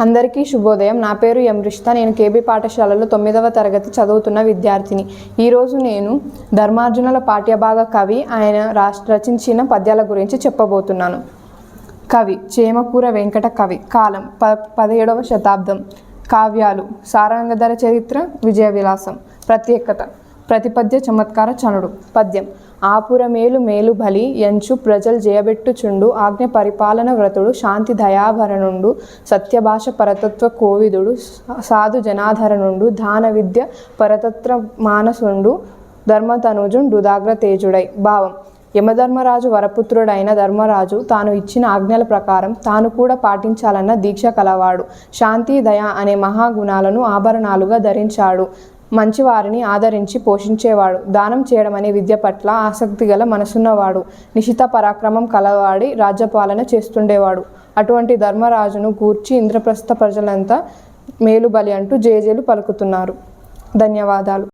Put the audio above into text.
అందరికీ శుభోదయం. నా పేరు ఎం రిష్తా నేను కేబీ పాఠశాలలో తొమ్మిదవ తరగతి చదువుతున్న విద్యార్థిని. ఈరోజు నేను ధర్మార్జునుల పాఠ్యభాగ కవి ఆయన రాష్ట్ర రచించిన పద్యాల గురించి చెప్పబోతున్నాను. కవి చేమకూర వెంకట కవి. కాలం ప పదిహేడవ శతాబ్దం. కావ్యాలు సారంగధర చరిత్ర విజయ విలాసం ప్రత్యేకత ప్రతిపద్య చమత్కార చనుడు. పద్యం ఆపురమేలు మేలు బలి ఎంచు ప్రజలు జయబెట్టుచుండు. ఆజ్ఞ పరిపాలన వ్రతుడు శాంతి దయాభరణుండు సత్యభాష పరతత్వ కోవిదుడు. సాధు జనాధరణుండు. దాన విద్య పరతత్వ మానసుండు. ధర్మతనుజుండు దాగ్ర తేజుడై. భావం. యమధర్మరాజు వరపుత్రుడైన ధర్మరాజు తాను ఇచ్చిన ఆజ్ఞల ప్రకారం తాను కూడా పాటించాలన్న దీక్ష కలవాడు. శాంతి దయ అనే మహాగుణాలను ఆభరణాలుగా ధరించాడు. మంచివారిని ఆదరించి పోషించేవాడు. దానం చేయడం అనే విద్య పట్ల ఆసక్తి గల మనసున్నవాడు. నిశిత పరాక్రమం కలవాడి రాజ్యపాలన చేస్తుండేవాడు. అటువంటి ధర్మరాజును గూర్చి ఇంద్రప్రస్థ ప్రజలంతా మేలుబలి అంటూ జేజేలు పలుకుతున్నారు. ధన్యవాదాలు.